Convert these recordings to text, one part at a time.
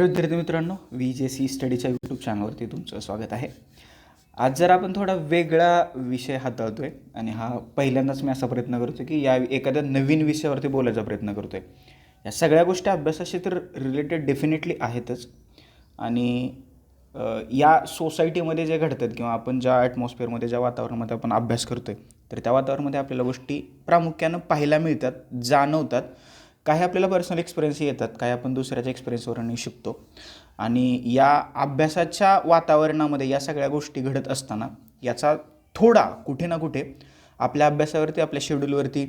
विद्यार्थी मित्रांनो V J C स्टडीच्या YouTube चॅनलवरती तुमचं स्वागत आहे. आज जर आपण थोडा वेगळा विषय हाताळतो आहे आणि हा पहिल्यांदाच मी असा प्रयत्न करतो की या एखाद्या नवीन विषयावरती बोलायचा प्रयत्न करतो आहे या सगळ्या गोष्टी अभ्यासाशी तर रिलेटेड डेफिनेटली आहेतच. आणि या सोसायटीमध्ये जे घडतात किंवा आपण ज्या ॲटमॉस्फिअरमध्ये ज्या वातावरणामध्ये आपण अभ्यास करतो आहे तर त्या वातावरणामध्ये आपल्याला गोष्टी प्रामुख्यानं पाहायला मिळतात जाणवतात. काही आपल्याला पर्सनल एक्सपिरियन्स येतात काही आपण दुसऱ्याच्या एक्सपिरियन्सवरूनही शिकतो. आणि या अभ्यासाच्या वातावरणामध्ये या सगळ्या गोष्टी घडत असताना याचा थोडा कुठे ना कुठे आपल्या अभ्यासावरती आपल्या शेड्यूलवरती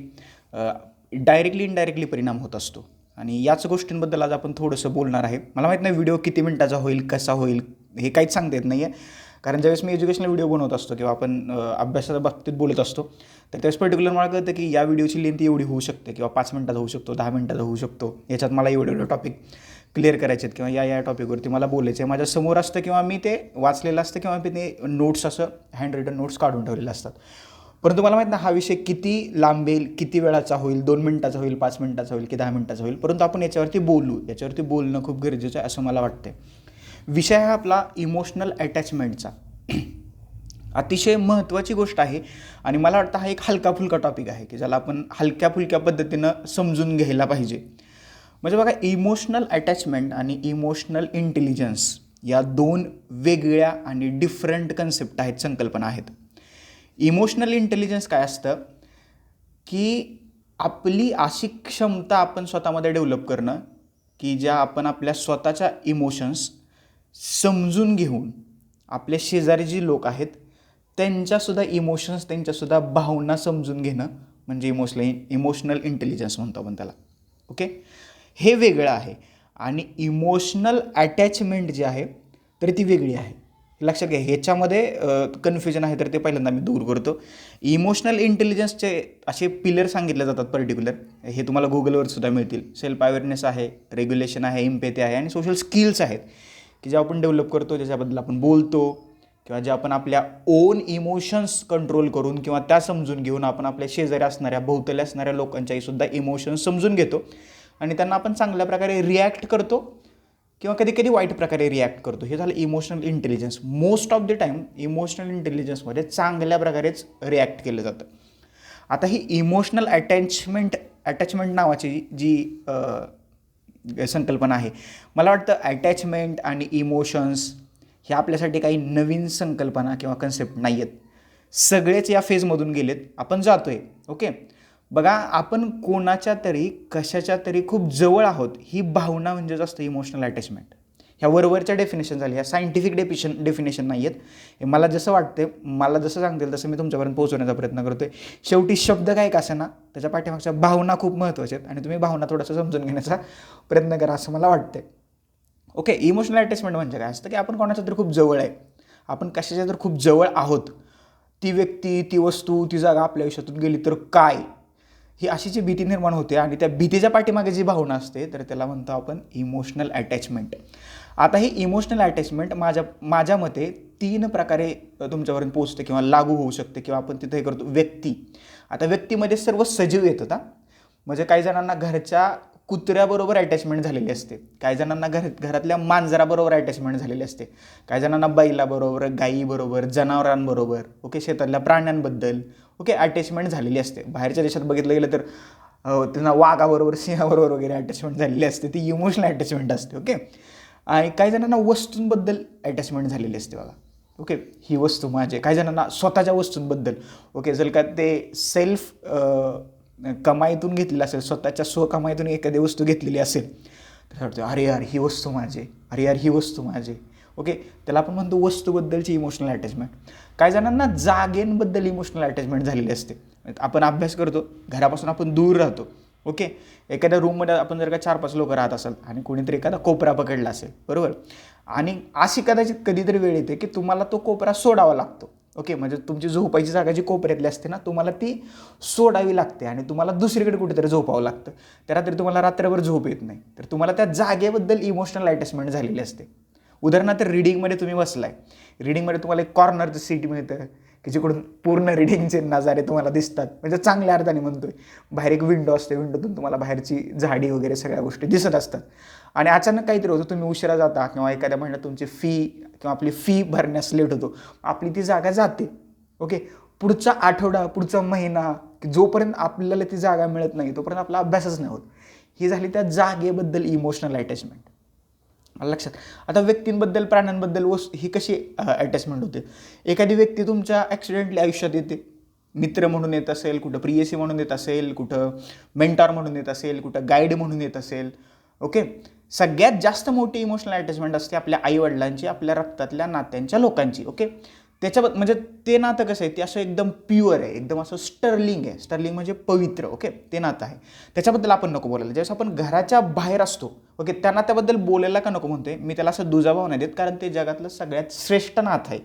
डायरेक्टली इनडायरेक्टली परिणाम होत असतो. आणि याच गोष्टींबद्दल आज आपण थोडंसं बोलणार आहे. मला माहीत नाही व्हिडिओ किती मिनटाचा होईल कसा होईल हे काहीच सांगता येत नाही आहे कारण ज्यावेळेस मी एज्युकेशनल व्हिडिओ बनवत असतो किंवा आपण अभ्यासाच्या बाबतीत बोलत असतो तर त्यावेळेस पर्टिक्युलर मला कळतं की या व्हिडिओची लेंथ एवढी होऊ शकते किंवा पाच मिनटाचा होऊ शकतो दहा मिनटाचा होऊ शकतो. याच्यात मला एवढे एवढे टॉपिक क्लिअर करायचे आहेत किंवा या या टॉपिकवरती मला बोलायचं आहे माझ्यासमोर असतं किंवा मी ते वाचलेलं असतं किंवा मी ते नोट्स असं हँड रिटन नोट्स काढून ठेवलेले असतात. परंतु मला माहीत ना हा विषय किती लांबेल किती वेळाचा होईल दोन मिनटाचा होईल पाच मिनटाचा होईल की दहा मिनटाचा होईल. परंतु आपण याच्यावरती बोलू. याच्यावरती बोलणं खूप गरजेचं आहे असं मला वाटतं विषय हा आपला इमोशनल अटॅचमेंटचा अतिशय महत्त्वाची गोष्ट आहे आणि मला वाटतं हा एक हलका फुलका टॉपिक आहे की ज्याला आपण हलक्या फुलक्या पद्धतीनं समजून घ्यायला पाहिजे. म्हणजे बघा इमोशनल अटॅचमेंट आणि इमोशनल इंटेलिजन्स या दोन वेगळ्या आणि डिफरंट कन्सेप्ट आहेत संकल्पना आहेत. इमोशनल इंटेलिजन्स काय असतं? की आपली अशी क्षमता आपण स्वतःमध्ये डेव्हलप करणं की ज्या आपण आपल्या स्वतःच्या इमोशन्स समजून घेऊन आपले शेजारी जी लोक आहेत त्यांच्यासुद्धा इमोशन्स त्यांच्यासुद्धा भावना समजून घेणं म्हणजे इमोशनल इमोशनल इंटेलिजन्स म्हणतो आपण त्याला. ओके हे वेगळं आहे. आणि इमोशनल अटॅचमेंट जी आहे तर ती वेगळी आहे. लक्षात घ्या ह्याच्यामध्ये कन्फ्युजन आहे तर ते पहिल्यांदा मी दूर करतो. इमोशनल इंटेलिजन्सचे असे पिलर सांगितले जातात पर्टिक्युलर हे तुम्हाला गुगलवर सुद्धा मिळतील. सेल्फ अवेअरनेस आहे रेग्युलेशन आहे इम्पेथी आहे आणि सोशल स्किल्स आहेत. की जे आपण डेव्हलप करतो ज्याच्याबद्दल आपण बोलतो किंवा जे आपण आपल्या ओन इमोशन्स कंट्रोल करून किंवा त्या समजून घेऊन आपण आपल्या शेजारी असणाऱ्या भोवतल्या असणाऱ्या लोकांच्याही सुद्धा इमोशन्स समजून घेतो. आणि त्यांना आपण चांगल्या प्रकारे रिॲक्ट करतो किंवा कधी कधी वाईट प्रकारे रिॲक्ट करतो. हे झालं emotional intelligence most of the time emotional इंटेलिजन्समध्ये चांगल्या प्रकारेच रिॲक्ट केलं जातं. आता ही इमोशनल अटॅचमेंट अटॅचमेंट नावाची जी अ, संकल्पना आहे. मला वाटतं अटॅचमेंट आणि इमोशन्स ह्या आपल्यासाठी काही नवीन संकल्पना किंवा कन्सेप्ट नाही आहेत सगळेच या फेजमधून गेलेत. आपण जातो आहे ओके बघा आपण कोणाच्या तरी कशाच्या तरी खूप जवळ आहोत. ही भावना म्हणजेच असतं इमोशनल अटॅचमेंट ह्या वरवरच्या डेफिनेशन झाली ह्या सायंटिफिक डेफिशन डेफिनेशन नाही आहेत हे मला जसं वाटते मला जसं सांगतील तसं मी तुमच्यापर्यंत पोहोचवण्याचा प्रयत्न करतो आहे शेवटी शब्द काय का ना त्याच्या पाठीमागच्या भावना खूप महत्त्वाच्या आहेत आणि तुम्ही भावना थोडंसं समजून घेण्याचा प्रयत्न करा असं मला वाटतं ओके इमोशनल अटॅचमेंट म्हणजे काय? असतं की आपण कोणाच्या तरी खूप जवळ आहे. आपण कशाच्या तर खूप जवळ आहोत. ती व्यक्ती ती वस्तू ती जागा आपल्या आयुष्यातून गेली तर काय? ही अशी जी भीती निर्माण होते आणि त्या भीतीच्या पाठीमागे जी भावना असते तर त्याला म्हणतो आपण इमोशनल अटॅचमेंट आता ही इमोशनल अटॅचमेंट माझ्या माझ्या मते तीन प्रकारे अ, तुमच्यापर्यंत पोचते किंवा लागू होऊ शकते किंवा आपण तिथे हे करतो व्यक्ती. आता व्यक्तीमध्ये सर्व सजीव येत होता. म्हणजे काही जणांना घरच्या कुत्र्याबरोबर अटॅचमेंट झालेली असते. काही जणांना घर घरातल्या मांजराबरोबर अटॅचमेंट झालेली असते. काही जणांना बैलाबरोबर गायीबरोबर जनावरांबरोबर ओके शेतातल्या प्राण्यांबद्दल ओके अटॅचमेंट झालेली असते. बाहेरच्या देशात बघितलं गेलं तर त्यांना वाघाबरोबर सिंहाबरोबर वगैरे अटॅचमेंट झालेली असते. ती इमोशनल अटॅचमेंट असते ओके. काही जणांना वस्तूंबद्दल अटॅचमेंट झालेली असते बघा. ओके ही वस्तू माझी काही जणांना स्वतःच्या वस्तूंबद्दल. ओके जर का ते सेल्फ कमाईतून घेतलेलं असेल स्वतःच्या स्वकमाईतून एखादी वस्तू घेतलेली असेल तर अरे यार ही वस्तू माझी अरे यार ही वस्तू माझी ओके त्याला आपण म्हणतो वस्तूबद्दलची इमोशनल अटॅचमेंट काही जणांना जागेंबद्दल इमोशनल अटॅचमेंट झालेली असते. आपण अभ्यास करतो. घरापासून आपण दूर राहतो. ओके? एखाद्या रूममध्ये आपण जर का चार पाच लोक राहत असाल आणि कोणीतरी एखादा कोपरा पकडला असेल बरोबर? आणि अशी कदाचित कधीतरी वेळ येते की तुम्हाला तो कोपरा सोडावा लागतो. ओके? म्हणजे तुमची झोपायची जागा जी कोपऱ्यातली असते ना तुम्हाला ती सोडावी लागते आणि तुम्हाला दुसरीकडे कुठेतरी झोपावं लागतं. त्या रात्री तुम्हाला रात्रभर झोप येत नाही. तर तुम्हाला त्या जागेबद्दल इमोशनल अटॅचमेंट झालेली असते. उदाहरणार्थ रिडिंगमध्ये तुम्ही बसलाय. रिडिंगमध्ये तुम्हाला एक कॉर्नरचं सीट मिळतं. की जिकडून पूर्ण रिडिंगचे नजारे तुम्हाला दिसतात. म्हणजे चांगल्या अर्थाने म्हणतोय. बाहेर एक विंडो असते विंडोतून तुम्हाला बाहेरची झाडी वगैरे सगळ्या गोष्टी दिसत असतात. आणि अचानक काहीतरी होतं तुम्ही उशिरा जाता किंवा एखाद्या महिन्यात तुमची फी किंवा आपली फी भरण्यास लेट होतो. आपली ती जागा जाते. ओके पुढचा आठवडा पुढचा महिना जोपर्यंत आपल्याला ती जागा मिळत नाही तोपर्यंत आपला अभ्यासच नाही होत. ही झाली त्या जागेबद्दल इमोशनल अटॅचमेंट मला लक्षात. आता व्यक्तींबद्दल प्राण्यांबद्दल वस ही कशी अटॅचमेंट होते? एखादी व्यक्ती तुमच्या ॲक्सिडेंटली आयुष्यात येते. मित्र म्हणून येत असेल कुठं प्रियसी म्हणून येत असेल कुठं मेंटॉर म्हणून येत असेल कुठं गाईड म्हणून येत असेल. ओके सगळ्यात जास्त मोठी इमोशनल अटॅचमेंट असते आपल्या आईवडिलांची आपल्या रक्तातल्या नात्यांच्या लोकांची. ओके त्याच्याबद्दल म्हणजे ते नातं कसं आहे ते असं एकदम प्युअर आहे एकदम असं स्टर्लिंग आहे. स्टर्लिंग म्हणजे पवित्र ओके ते नातं आहे. त्याच्याबद्दल आपण नको बोलायला. ज्यावेळेस आपण घराच्या बाहेर असतो ओके त्या नात्याबद्दल बोलायला का नको म्हणतोय? मी त्याला असं दुजाभाव नाही देत कारण ते जगातलं सगळ्यात श्रेष्ठ नातं आहे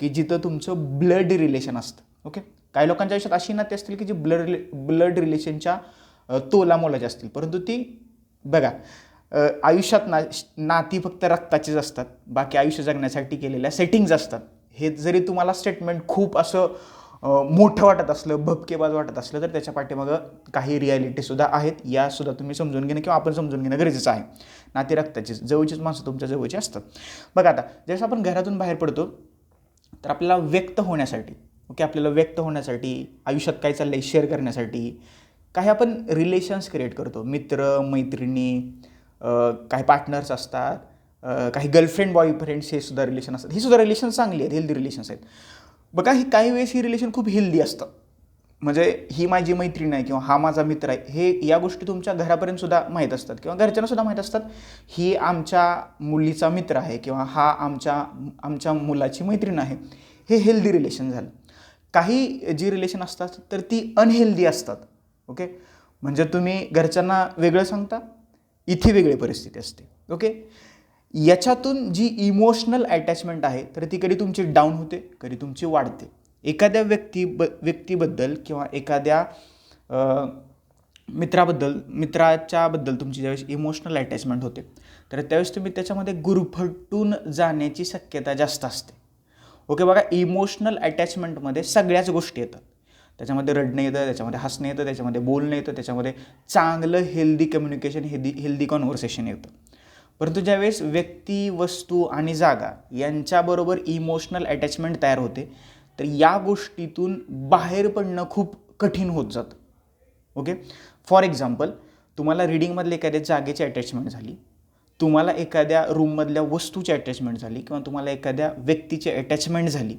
की जिथं तुमचं ब्लड रिलेशन असतं ओके काही लोकांच्या आयुष्यात अशी नाते असतील की जी ब्लड रिले ब्लड रिलेशनच्या अ, तोला असतील. परंतु ती बघा आयुष्यात ना नाती फक्त रक्ताचीच असतात. बाकी आयुष्य जगण्यासाठी केलेल्या सेटिंग्ज असतात. हे जरी तुम्हाला स्टेटमेंट खूप असं मोठं वाटत असलं भपकेबाज वाटत असलं तर त्याच्या पाठीमागं काही रियालिटीसुद्धा आहेत. यासुद्धा तुम्ही समजून घेणं किंवा आपण समजून घेणं गरजेचं आहे. नाती रक्ताचीच जवळचीच माणसं तुमच्या जवळची असतात. बघा आता ज्यावेळेस आपण घरातून बाहेर पडतो तर आपल्याला व्यक्त होण्यासाठी ओके आपल्याला व्यक्त होण्यासाठी आयुष्यात काय चाललं आहे शेअर करण्यासाठी काही आपण रिलेशन्स क्रिएट करतो. मित्र मैत्रिणी काही पार्टनर्स असतात. काही गर्लफ्रेंड बॉयफ्रेंड्स हे सुद्धा रिलेशन असतात. ही सुद्धा रिलेशन चांगली आहेत हेल्दी रिलेशन्स आहेत. बघा ही काही वेळेस ही रिलेशन खूप हेल्दी असतं. म्हणजे ही माझी मैत्रीण आहे किंवा हा माझा मित्र आहे हे या गोष्टी तुमच्या घरापर्यंत सुद्धा माहीत असतात किंवा घरच्यांना सुद्धा माहीत असतात. ही आमच्या मुलीचा मित्र आहे किंवा हा आमच्या आमच्या मुलाची मैत्रीण आहे. हे हेल्दी रिलेशन झालं. काही जी रिलेशन असतात तर ती अनहेल्दी असतात. ओके म्हणजे तुम्ही घरच्यांना वेगळं सांगता इथे वेगळी परिस्थिती असते. ओके याच्यातून जी इमोशनल अटॅचमेंट आहे तर ती कधी तुमची डाऊन होते कधी तुमची वाढते. एखाद्या व्यक्ती ब व्यक्तीबद्दल किंवा एखाद्या मित्राबद्दल मित्राच्याबद्दल तुमची ज्यावेळेस इमोशनल अटॅचमेंट होते तर त्यावेळेस तुम्ही त्याच्यामध्ये गुरफटून जाण्याची शक्यता जास्त असते. ओके बघा इमोशनल अटॅचमेंटमध्ये सगळ्याच गोष्टी येतात. त्याच्यामध्ये रडणं येतं त्याच्यामध्ये हसणं येतं त्याच्यामध्ये बोलणं येतं त्याच्यामध्ये चांगलं healthy communication healthy healthy conversation येतं. परंतु ज्यावेळेस व्यक्ती वस्तू आणि जागा यांच्याबरोबर इमोशनल अटॅचमेंट तयार होते तर या गोष्टीतून बाहेर पडणं खूप कठीण होत जातं. ओके फॉर एक्झाम्पल तुम्हाला रिडिंगमधल्या एखाद्या जागेची अटॅचमेंट झाली तुम्हाला एखाद्या रूममधल्या वस्तूची अटॅचमेंट झाली किंवा तुम्हाला एखाद्या व्यक्तीची अटॅचमेंट झाली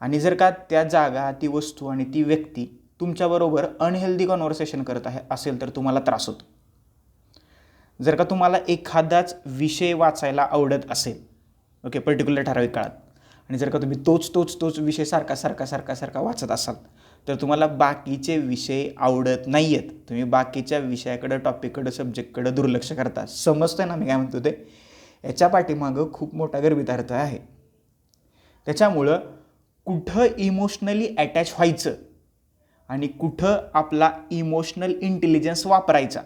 आणि जर का त्या जागा ती वस्तू आणि ती व्यक्ती तुमच्याबरोबर अनहेल्दी कॉन्व्हर्सेशन करत आहे असेल तर तुम्हाला त्रास होतो. जर का तुम्हाला एखादाच विषय वाचायला आवडत असेल ओके पर्टिक्युलर ठराविक काळात आणि जर का तुम्ही तोच तोच तोच विषय सारखा सारखा सारखा सारखा वाचत असाल तर तुम्हाला बाकीचे विषय आवडत नाही आहेत तुम्ही बाकीच्या विषयाकडं टॉपिककडं सब्जेक्टकडं दुर्लक्ष करता. समजतंय ना मी काय म्हणतो ते? याच्या पाठीमागं खूप मोठा गर्भितार्थ आहे. त्याच्यामुळं कुठं इमोशनली अटॅच व्हायचं आणि कुठं आपला इमोशनल इंटेलिजन्स वापरायचा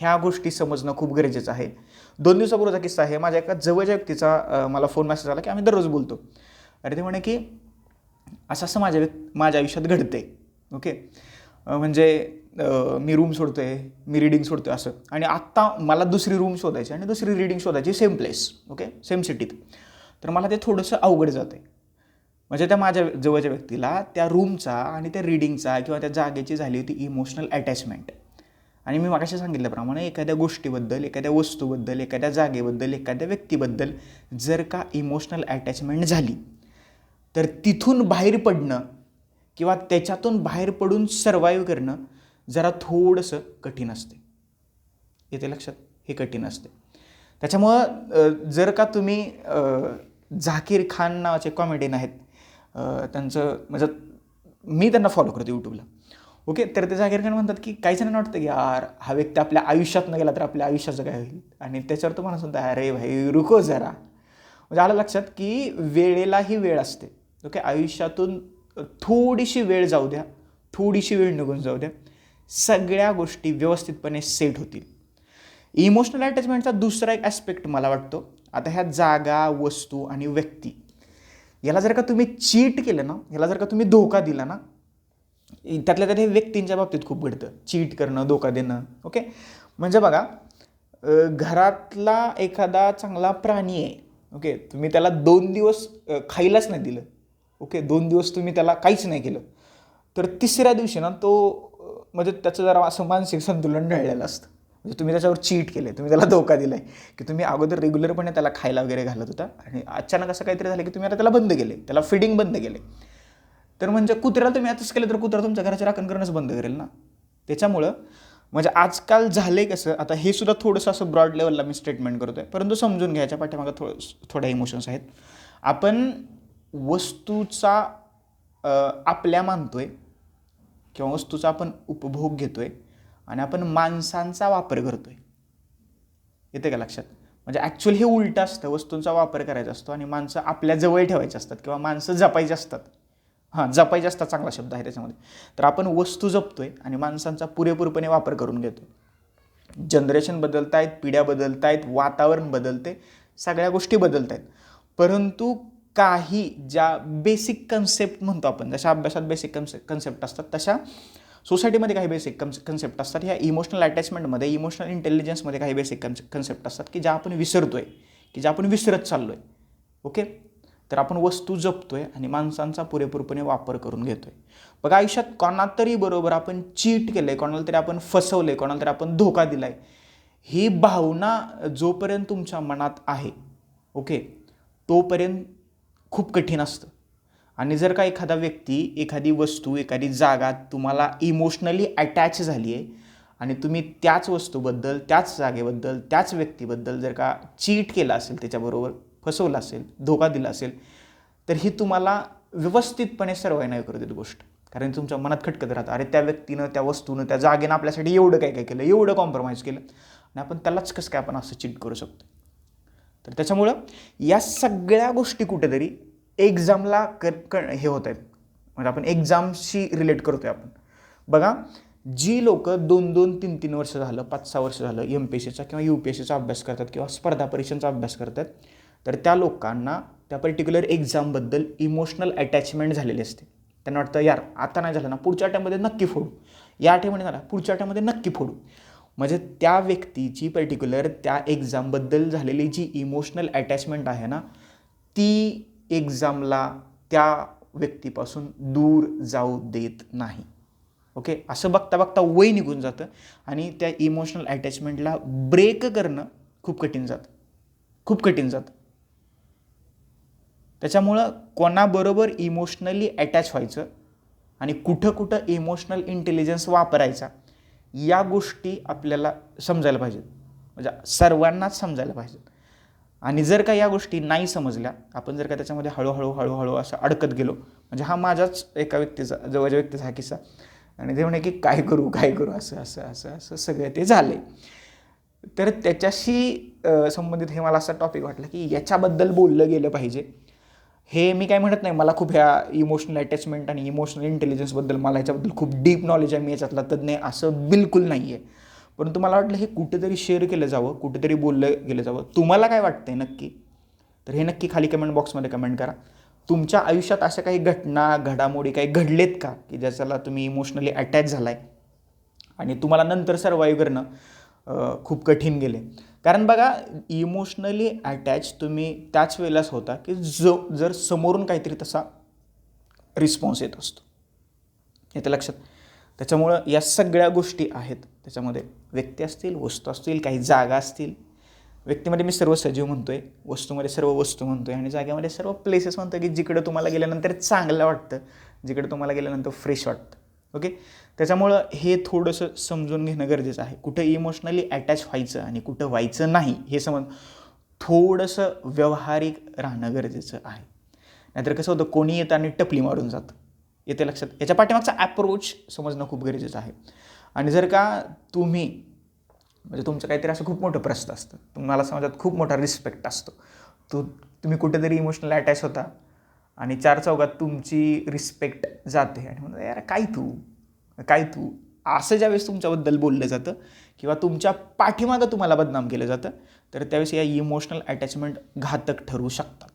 ह्या गोष्टी समजणं खूप गरजेचं आहे. दोन दिवसापूर्वीचा किस्सा आहे. माझ्या एका जवळच्या व्यक्तीचा मला फोन मेसेज आला की आम्ही दररोज बोलतो. अरे ते म्हणे की असं असं माझ्या व्यक् माझ्या आयुष्यात घडते ओके? म्हणजे मी रूम सोडतो आहे मी रिडिंग सोडतो आहे असं. आणि आत्ता मला दुसरी रूम शोधायची आणि दुसरी रिडिंग शोधायची सेम प्लेस ओके? सेम सिटीत तर मला ते थोडंसं अवघड जातं आहे म्हणजे त्या माझ्या जवळच्या व्यक्तीला त्या रूमचा आणि त्या रिडिंगचा किंवा त्या जागेची झाली होती इमोशनल अटॅचमेंट आणि मी मागाशी सांगितल्याप्रमाणे एखाद्या गोष्टीबद्दल एखाद्या वस्तूबद्दल एखाद्या जागेबद्दल एखाद्या व्यक्तीबद्दल जर का इमोशनल अटॅचमेंट झाली तर तिथून बाहेर पडणं किंवा त्याच्यातून बाहेर पडून सर्वाईव्ह करणं जरा थोडंसं कठीण असते. येते लक्षात? हे कठीण असते. त्याच्यामुळं जर का तुम्ही झाकीर खान नावाचे कॉमेडियन आहेत त्यांचं म्हणजे मी त्यांना फॉलो करतो यूट्यूबला ओके तर ते झाकीर म्हणतात की काही जणांना वाटतं की यार हा व्यक्ती आपल्या आयुष्यात न गेला तर आपल्या आयुष्याचं काय होईल. आणि त्याच्यावर तुम्हाला सांगता अरे भाई रुको जरा. म्हणजे आलं लक्षात की वेळेलाही वेळ असते. ओके आयुष्यातून थोडीशी वेळ जाऊ द्या थोडीशी वेळ निघून जाऊ द्या. सगळ्या गोष्टी व्यवस्थितपणे सेट होतील. इमोशनल अटॅचमेंटचा दुसरा एक ॲस्पेक्ट मला वाटतो. आता ह्या जागा वस्तू आणि व्यक्ती याला जर का तुम्ही चीट केलं ना याला जर का तुम्ही धोका दिला ना त्यातल्या त्यात हे व्यक्तींच्या बाबतीत खूप घडतं. चीट करणं धोका देणं ओके म्हणजे बघा घरातला एखादा चांगला प्राणी आहे ओके तुम्ही त्याला दोन दिवस खायलाच नाही दिलं ओके दोन दिवस तुम्ही त्याला काहीच नाही केलं. तर तिसऱ्या दिवशी ना तो म्हणजे त्याचं जरा असं मानसिक संतुलन ढळलेलं असतं. म्हणजे तुम्ही त्याच्यावर चीट केलं तुम्ही त्याला धोका दिलाय की तुम्ही अगोदर रेग्युलरपणे त्याला खायला वगैरे घालत होता आणि अचानक असं काहीतरी झालं की तुम्ही आता त्याला बंद केले त्याला फिडिंग बंद केले तर म्हणजे कुत्र्याला तुम्ही आताच केलं तर कुत्रा तुमच्या घराचे राखण करणंच बंद करेल ना? त्याच्यामुळं म्हणजे आजकाल झाले कसं आता हे सुद्धा थोडंसं असं ब्रॉड लेवलला मी स्टेटमेंट करतो आहे परंतु समजून घ्यायच्या पाठीमागं थोडं थोड्या इमोशन्स आहेत. आपण वस्तूचा आपल्या मानतो आहे किंवा वस्तूचा आपण उपभोग घेतो आहे आणि आपण माणसांचा वापर करतो आहे येते का लक्षात? म्हणजे ॲक्च्युअली हे उलटं असतं. वस्तूंचा वापर करायचा असतो आणि माणसं आपल्या जवळ ठेवायची असतात किंवा माणसं जपायची असतात. हां जपाई जास्त चांगला शब्द आहे त्याच्यामध्ये. तर आपण वस्तू जपतोय आणि माणसांचा पुरेपूरपणे वापर करून घेतो जनरेशन बदलत आहेत पिढ्या बदलत आहेत वातावरण बदलते सगळ्या गोष्टी बदलत आहेत परंतु काही ज्या बेसिक कन्सेप्ट म्हणतो आपण जशा अभ्यासात बेसिक कन्से कन्सेप्ट असतात तशा सोसायटीमध्ये काही बेसिक कन्स कन्सेप्ट असतात. ह्या इमोशनल अटॅचमेंटमध्ये इमोशनल इंटेलिजन्समध्ये काही बेसिक कन्स कन्सेप्ट असतात की ज्या आपण विसरतो आहे की ज्या आपण विसरत चाललो आहे ओके तर आपण वस्तू जपतोय आणि माणसांचा पुरेपूरपणे वापर करून घेतोय. बघा आयुष्यात कोणाला तरी बरोबर आपण चीट केलं आहे कोणाला तरी आपण फसवलं आहे कोणाला तरी आपण धोका दिला आहे ही भावना जोपर्यंत तुमच्या मनात आहे ओके तोपर्यंत खूप कठीण असतं. आणि जर का एखादा व्यक्ती एखादी वस्तू एखादी जागा तुम्हाला इमोशनली अटॅच झाली आहे आणि तुम्ही त्याच वस्तूबद्दल त्याच जागेबद्दल त्याच व्यक्तीबद्दल जर का चीट केला असेल त्याच्याबरोबर फसवलं असेल धोका दिला असेल तर ही तुम्हाला व्यवस्थितपणे सर्वाय नाही करू देत गोष्ट. कारण तुमच्या मनात खटकत राहतं. अरे त्या व्यक्तीनं त्या वस्तूनं त्या जागेनं आपल्यासाठी एवढं काय काय केलं? एवढं कॉम्प्रोमाइज केलं. आणि आपण त्यालाच कसं काय आपण असं चिट करू शकतो? तर त्याच्यामुळं या सगळ्या गोष्टी कुठेतरी एक्झामला क क हे होत आहेत. म्हणजे आपण एक्झामशी रिलेट करतो आहे आपण. बघा जी लोक दोन दोन तीन तीन वर्ष झालं पाच सहा वर्ष झालं एम पी एस सीचा किंवा यू पी एस सीचा अभ्यास करतात किंवा स्पर्धा परीक्षांचा अभ्यास करतात तर त्या लोकांना त्या पर्टिक्युलर एक्झामबद्दल इमोशनल अटॅचमेंट झालेली असते. त्यांना वाटतं यार आता नाही झालं ना पुढच्या अटेमध्ये नक्की फोडू. या ठिकाणी झाला पुढच्या अटेमध्ये नक्की फोडू. म्हणजे त्या व्यक्तीची पर्टिक्युलर त्या एक्झामबद्दल झालेली जी इमोशनल अटॅचमेंट आहे ना ती एक्झामला त्या व्यक्तीपासून दूर जाऊ देत नाही. ओके? असं बघता बघता वय निघून जातं आणि त्या इमोशनल अटॅचमेंटला ब्रेक करणं खूप कठीण जातं. खूप कठीण जातं. त्याच्यामुळं कोणाबरोबर इमोशनली अटॅच व्हायचं आणि कुठं कुठं इमोशनल इंटेलिजन्स वापरायचा या गोष्टी आपल्याला समजायला पाहिजेत. म्हणजे सर्वांनाच समजायला पाहिजेत. आणि जर का या गोष्टी नाही समजल्या आपण जर का त्याच्यामध्ये हळूहळू हळूहळू असं अडकत गेलो म्हणजे हा माझाच एका व्यक्तीचा जवळच्या व्यक्तीचा हा किस्सा. आणि ते म्हणे की काय करू काय करू? असं असं असं असं सगळं ते झाले तर त्याच्याशी संबंधित हे मला असा टॉपिक वाटला की याच्याबद्दल बोललं गेलं पाहिजे. हे मी काय म्हणत नाही मला खूप ह्या इमोशनल अटॅचमेंट आणि इमोशनल इंटेलिजन्सबद्दल मला ह्याच्याबद्दल खूप डीप नॉलेज आहे मी याच्यातला तज्ज्ञ असं बिलकुल नाही आहे परंतु मला वाटलं हे कुठेतरी शेअर केलं जावं कुठेतरी बोललं गेलं जावं. तुम्हाला काय वाटतंय नक्की? तर हे नक्की खाली कमेंट बॉक्समध्ये कमेंट करा. तुमच्या आयुष्यात अशा काही घटना घडामोडी काही घडलेत का? की ज्याच्याला तुम्ही इमोशनली अटॅच झाला आहे आणि तुम्हाला नंतर सर्वाईव्ह करणं खूप कठीण गेले. कारण बघा इमोशनली अटॅच तुम्ही त्याच वेळेलाच होता की जो जर समोरून काहीतरी तसा रिस्पॉन्स येत असतो. येतं लक्षात? त्याच्यामुळं या सगळ्या गोष्टी आहेत. त्याच्यामध्ये व्यक्ती असतील वस्तू असतील काही जागा असतील. व्यक्तीमध्ये मी सर्व सजीव म्हणतो आहे वस्तूमध्ये सर्व वस्तू म्हणतो आहे आणि जागेमध्ये सर्व प्लेसेस म्हणतोय की जिकडं तुम्हाला गेल्यानंतर चांगलं वाटतं जिकडे तुम्हाला गेल्यानंतर फ्रेश वाटतं. ओके? त्याच्यामुळं हे थोडंसं समजून घेणं गरजेचं आहे. कुठं इमोशनली अटॅच व्हायचं आणि कुठं व्हायचं नाही हे समज थोडंसं व्यावहारिक राहणं गरजेचं आहे. नाहीतर कसं होतं कोणी येतं आणि टपली मारून जातं. येते लक्षात. याच्या पाठीमागचा ॲप्रोच समजणं खूप गरजेचं आहे. आणि जर का तुम्ही म्हणजे तुमचं काहीतरी असं खूप मोठं प्रस्त असतं. तुम्हाला समाजात खूप मोठा रिस्पेक्ट असतो. तो तुम्ही कुठेतरी इमोशनल अटॅच होता. आणि चार चौघात तुमची रिस्पेक्ट जाते. आणि म्हणतात यार काय तू? काय तू? असं ज्यावेळेस तुमच्याबद्दल बोललं जातं किंवा तुमच्या पाठीमागं तुम्हाला बदनाम केलं जातं तर त्यावेळेस या इमोशनल अटॅचमेंट घातक ठरू शकतात.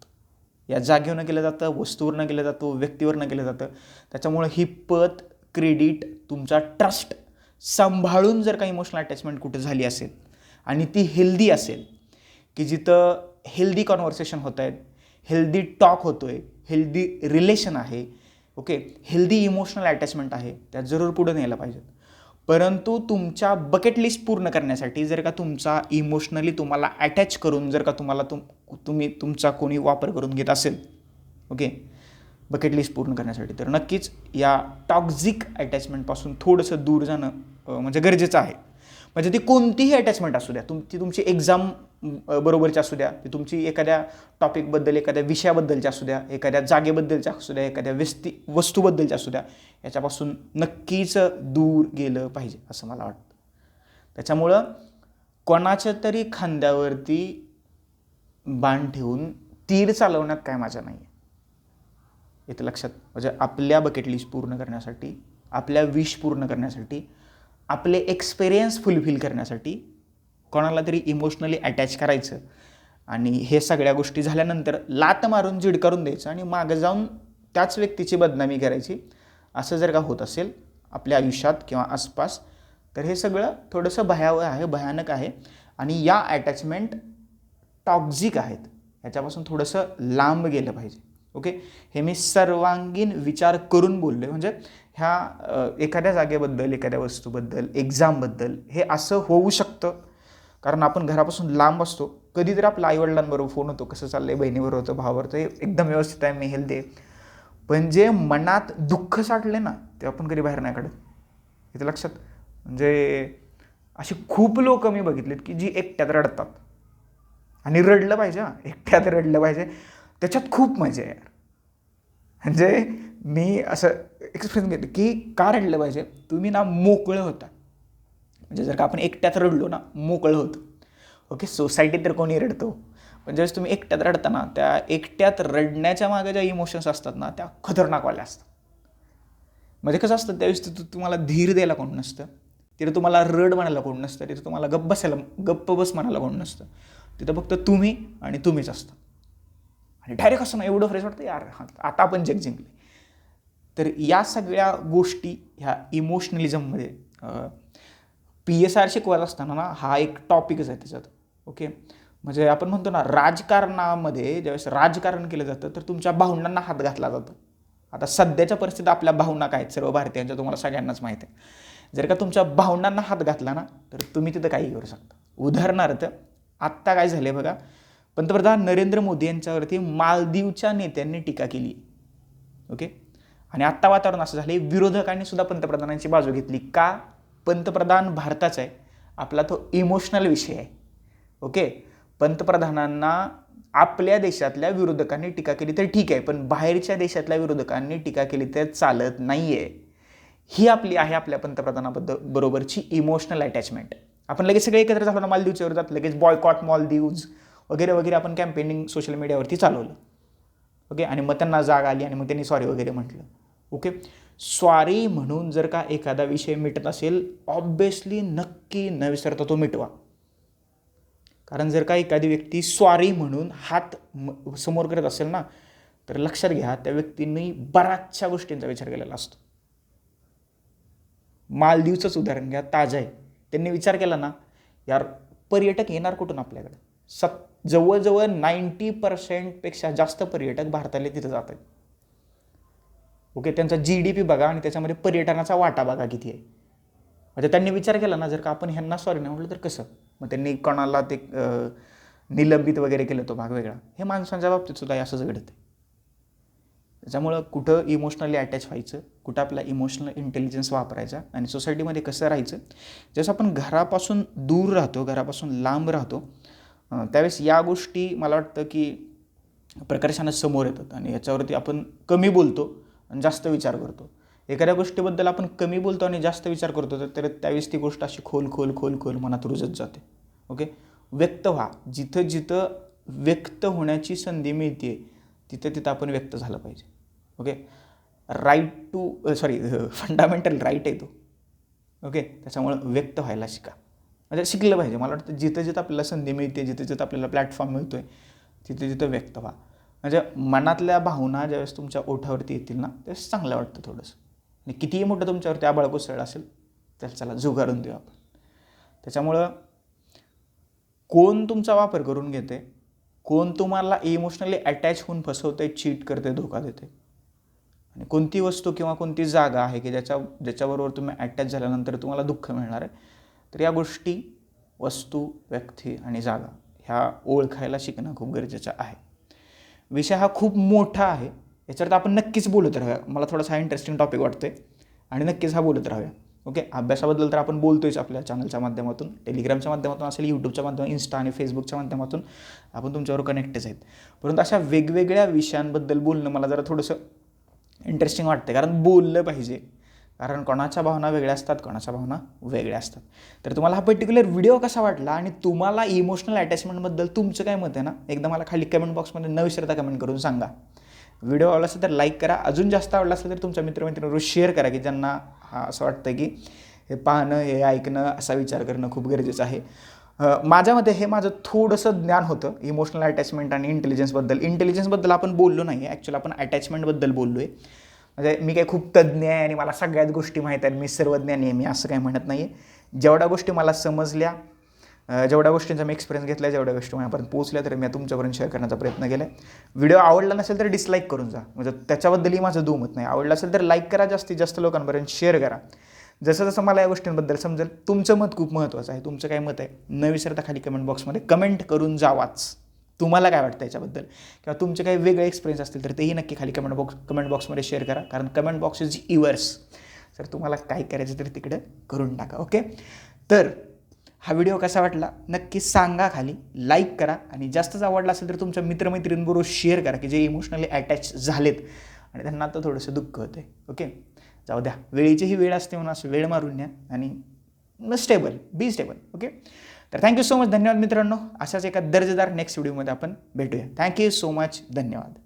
या जागेवरनं केलं जातं वस्तूवरनं केलं जातं व्यक्तीवरनं केलं जातं. त्याच्यामुळं ही पत क्रेडिट तुमचा ट्रस्ट सांभाळून जर का इमोशनल अटॅचमेंट कुठे झाली असेल आणि ती हेल्दी असेल की जिथं हेल्दी कॉन्व्हर्सेशन होत आहेत हेल्दी टॉक होतो आहे हेल्दी रिलेशन आहे ओके? हेल्दी इमोशनल अटॅचमेंट आहे त्या जरूर पुढं न्यायला पाहिजेत परंतु तुमच्या बकेट लिस्ट पूर्ण करण्यासाठी जर का तुमचा इमोशनली तुम्हाला अटॅच करून जर का तुम्हाला तुम तुम्ही तुमचा कोणी वापर करून घेत असेल ओके? बकेट लिस्ट पूर्ण करण्यासाठी तर नक्कीच या टॉक्झिक अटॅचमेंटपासून थोडंसं दूर जाणं म्हणजे गरजेचं आहे. म्हणजे ती कोणतीही अटॅचमेंट असू द्या तुम ती तुमची एक्झाम बरोबरची असू द्या. ती तुमची एखाद्या टॉपिकबद्दल एखाद्या विषयाबद्दलच्या असू द्या एखाद्या जागेबद्दलच्या असू द्या एखाद्या व्यस्ती वस्तूबद्दलच्या असू द्या याच्यापासून नक्कीच दूर गेलं पाहिजे असं मला वाटतं. त्याच्यामुळं कोणाच्या तरी खांद्यावरती बाण ठेवून तीर चालवण्यात काय माझा नाही आहे इथं लक्षात म्हणजे आपल्या बकेट लिस्ट पूर्ण करण्यासाठी आपल्या विश पूर्ण करण्यासाठी आपले एक्सपिरियन्स फुलफिल करण्यासाठी कोणाला तरी इमोशनली अटॅच करायचं. आणि हे सगळ्या गोष्टी झाल्यानंतर लात मारून जिडकारून द्यायचं आणि मागं जाऊन त्याच व्यक्तीची बदनामी करायची. असं जर का होत असेल आपल्या आयुष्यात किंवा आसपास तर हे सगळं थोडंसं भयावह आहे भयानक आहे. आणि या अटॅचमेंट टॉक्झिक आहेत. ह्याच्यापासून थोडंसं लांब गेलं पाहिजे. ओके? हे मी सर्वांगीण विचार करून बोललो आहे म्हणजे ह्या एखाद्या जागेबद्दल एखाद्या वस्तूबद्दल एक्झामबद्दल हे असं होऊ शकतं. कारण आपण घरापासून लांब असतो. कधीतरी आपल्या आईवडिलांबरोबर फोन होतो. कसं चाललंय? बहिणीबरोबर होतं भावाबरोबर होतं. हे एकदम व्यवस्थित आहे मी हेल्दी आहे. पण जे मनात दुःख साठले ना ते आपण कधी बाहेर नाही काढत. इथं लक्षात. म्हणजे अशी खूप लोक मी बघितलेत की जी एकट्यात रडतात. आणि रडलं पाहिजे हां. एकट्यात रडलं पाहिजे. त्याच्यात खूप मजा आहे यार. म्हणजे मी असं एक्सपिरियन्स घेतो की का रडलं पाहिजे? तुम्ही ना मोकळं होता. म्हणजे जर का आपण एकट्यात रडलो ना मोकळं होतं. ओके सोसायटीत तर कोणी रडतो. पण ज्यावेळेस तुम्ही एकट्यात रडता ना त्या एकट्यात रडण्याच्या मागे ज्या इमोशन्स असतात ना त्या खतरनाकवाल्या असतात. म्हणजे कसं असतं त्यावेळेस तिथं तुम्हाला धीर द्यायला कोण नसतं. तिथं तुम्हाला रड म्हणायला कोण नसतं. तिथं तुम्हाला गप्प बसायला गप्प बस म्हणायला कोण नसतं. तिथं फक्त तुम्ही आणि तुम्हीच असता. आणि डायरेक्ट असं ना एवढं फ्रेश वाटतं यार आता आपण जग जिंकले तर या सगळ्या गोष्टी ह्या इमोशनलिझममध्ये पी एस आर शिकवत असताना ना हा एक टॉपिकच आहे त्याच्यात. ओके म्हणजे आपण म्हणतो ना राजकारणामध्ये ज्यावेळेस राजकारण केलं जातं तर तुमच्या भावनांना हात घातला जातो. आता सध्याच्या परिस्थितीत आपल्या भावना काय आहेत? सर्व भारतीयांच्या तुम्हाला सगळ्यांनाच माहीत आहे. जर का तुमच्या भावनांना हात घातला ना तर तुम्ही तिथं काही करू शकता. उदाहरणार्थ आत्ता काय झालं बघा पंतप्रधान नरेंद्र मोदी यांच्यावरती मालदीवच्या नेत्यांनी टीका केली ओके आणि आत्ता वातावरण असं झालं विरोधकांनी सुद्धा पंतप्रधानांची बाजू घेतली. का? पंतप्रधान भारताचा आहे. आपला तो इमोशनल विषय आहे. ओके पंतप्रधानांना आपल्या देशातल्या विरोधकांनी टीका केली तर ठीक आहे पण बाहेरच्या देशातल्या विरोधकांनी टीका केली तर चालत नाही आहे ही आपली आहे आपल्या पंतप्रधानाबद्दल बरोबरची इमोशनल अटॅचमेंट आपण लगेच सगळे एकत्र झालो ना मालदीवच्या विरोधात लगेच बॉयकॉट मॉलदीव्ज वगैरे वगैरे आपण कॅम्पेनिंग सोशल मीडियावरती चालवलं. ओके आणि मग त्यांना जाग आली आणि मग त्यांनी सॉरी वगैरे म्हटलं. ओके स्वारी म्हणून जर का एखादा विषय मिटत असेल ऑब्विसली नक्की न विसरता तो मिटवा. कारण जर का एखादी व्यक्ती स्वारी म्हणून हात समोर करत असेल ना तर लक्षात घ्या त्या व्यक्तींनी बऱ्याचशा गोष्टींचा विचार केलेला असतो. मालदीवचंच उदाहरण घ्या ताज आहे. त्यांनी विचार केला ना यार पर्यटक येणार कुठून आपल्याकडे? सत जवळजवळ नाईंटी पर्सेंटपेक्षा जास्त पर्यटक भारताला तिथं जात आहेत ओके त्यांचा जी डी पी बघा आणि त्याच्यामध्ये पर्यटनाचा वाटा बघा किती आहे. म्हणजे त्यांनी विचार केला ना जर का आपण ह्यांना सॉरी नाही म्हटलं तर कसं? मग त्यांनी कोणाला ते निलंबित वगैरे केलं तो भाग वेगळा. हे माणसांच्या बाबतीत सुद्धा असंच घडतं त्याच्यामुळं कुठं इमोशनली अटॅच व्हायचं कुठं आपला इमोशनल इंटेलिजन्स वापरायचा आणि सोसायटीमध्ये कसं राहायचं? जसं आपण घरापासून दूर राहतो घरापासून लांब राहतो त्यावेळेस या गोष्टी मला वाटतं की प्रकर्षानं समोर येतात आणि याच्यावरती आपण कमी बोलतो. आणि जास्त विचार करतो. एखाद्या गोष्टीबद्दल आपण कमी बोलतो आणि जास्त विचार करतो तर- तर त्यावेळेस ती गोष्ट अशी खोल खोल खोल खोल मनात रुजत जाते. ओके? व्यक्त व्हा. जिथं जिथं व्यक्त होण्याची संधी मिळते तिथं तिथं आपण व्यक्त झालं पाहिजे. Okay? Right to sorry fundamental right आहे तो. ओके? त्याच्यामुळं व्यक्त व्हायला शिका. म्हणजे शिकलं पाहिजे. मला वाटतं जिथं जिथं आपल्याला संधी मिळते जिथं जिथं आपल्याला प्लॅटफॉर्म मिळतो आहे तिथं तिथं व्यक्त व्हा. म्हणजे मनातल्या भावना ज्यावेळेस तुमच्या ओठावरती येतील ना त्यावेळेस चांगलं वाटतं थोडंसं. आणि कितीही मोठं तुमच्यावरती आबाळ कोसळ असेल त्याला चला जुगारून देऊ आपण. त्याच्यामुळं कोण तुमचा वापर करून घेते कोण तुम्हाला इमोशनली अटॅच होऊन फसवते चीट करते धोका देते आणि कोणती वस्तू किंवा कोणती जागा आहे की ज्याच्या ज्याच्याबरोबर तुम्ही अटॅच झाल्यानंतर तुम्हाला दुःख मिळणार आहे तर या गोष्टी वस्तू व्यक्ती आणि जागा ह्या ओळखायला शिकणं खूप गरजेचं आहे. विषय हा खूप मोठा आहे. याच्यावर आपण नक्कीच बोलत राहूया. मला थोडासा हा इंटरेस्टिंग टॉपिक वाटतोय. आणि नक्कीच हा बोलत राहूया. ओके अभ्यासाबद्दल तर आपण बोलतोयच आपल्या चॅनलच्या माध्यमातून. टेलिग्रामच्या माध्यमातून असेल यूट्यूबच्या माध्यमातून इन्स्टा आणि फेसबुकच्या माध्यमातून आपण तुमच्यावर कनेक्टच आहेत. परंतु अशा वेगवेगळ्या विषयांबद्दल बोलणं मला जरा थोडंसं इंटरेस्टिंग वाटतं कारण बोललं पाहिजे. कारण कोणाच्या भावना वेगळ्या असतात कोणाच्या भावना वेगळ्या असतात. तर तुम्हाला हा पर्टिक्युलर व्हिडिओ कसा वाटला आणि तुम्हाला इमोशनल अटॅचमेंटबद्दल तुमचं काय मत आहे ना? एकदा मला खाली कमेंट बॉक्समध्ये न विसरता कमेंट करून सांगा. व्हिडिओ आवडला असेल तर लाईक करा. अजून जास्त आवडला असेल तर तुमच्या मित्रमैत्रिणीबरोबर शेअर करा की ज्यांना हा असं वाटतं की हे पाहणं हे ऐकणं असा विचार करणं खूप गरजेचं आहे. माझ्या माझ्यामध्ये हे माझं थोडंसं ज्ञान होतं इमोशनल अटॅचमेंट आणि इंटेलिजन्सबद्दल इंटेलिजन्सबद्दल आपण बोललो नाही ॲक्च्युली आपण अटॅचमेंटबद्दल बोललो आहे म्हणजे मी काही खूप तज्ज्ञ आहे आणि मला सगळ्याच गोष्टी माहीत आहेत. मी सर्वज्ञानी आहे मी असं काही म्हणत नाही आहे जेवढ्या गोष्टी मला समजल्या जेवढ्या गोष्टींचा मी एक्सपिरियन्स घेतला जेवढ्या गोष्टी माझ्यापर्यंत पोहोचल्या तर मी तुमच्यापर्यंत शेअर करण्याचा प्रयत्न केला आहे व्हिडिओ आवडला नसेल तर डिसलाईक करून जा. म्हणजे त्याच्याबद्दलही माझं दुमत नाही. आवडलं असेल तर लाईक करा जास्तीत जास्त लोकांपर्यंत शेअर करा. जसं जसं मला या गोष्टींबद्दल समजेल तुमचं मत खूप महत्त्वाचं आहे. तुमचं काय मत आहे न विसरता खाली कमेंट बॉक्समध्ये कमेंट करून जावाच. तुम्हाला काय वाटतं याच्याबद्दल? किंवा तुमचे काही वेगळे एक्सपिरियन्स असतील तर तेही नक्की खाली कमेंट बॉक्स कमेंट बॉक्समध्ये शेअर करा. कारण कमेंट बॉक्स इज इवर्स तर तुम्हाला काय करायचं तर तिकडे करून टाका ओके तर हा व्हिडिओ कसा वाटला? नक्की सांगा खाली. लाईक करा. आणि जास्तच आवडला असेल तर तुमच्या मित्रमैत्रिणींबरोबर शेअर करा की जे इमोशनली अटॅच झालेत. आणि त्यांना आता थोडंसं दुःख होतं ओके जाऊ द्या. वेळेची ही वेळ असते म्हणून असं वेळ मारून द्या आणि स्टेबल बी स्टेबल ओके तर थँक्यू सो मच धन्यवाद मित्रांनो. अशाच एका दर्जेदार नेक्स्ट व्हिडिओमध्ये आपण भेटूया. थँक्यू सो मच धन्यवाद.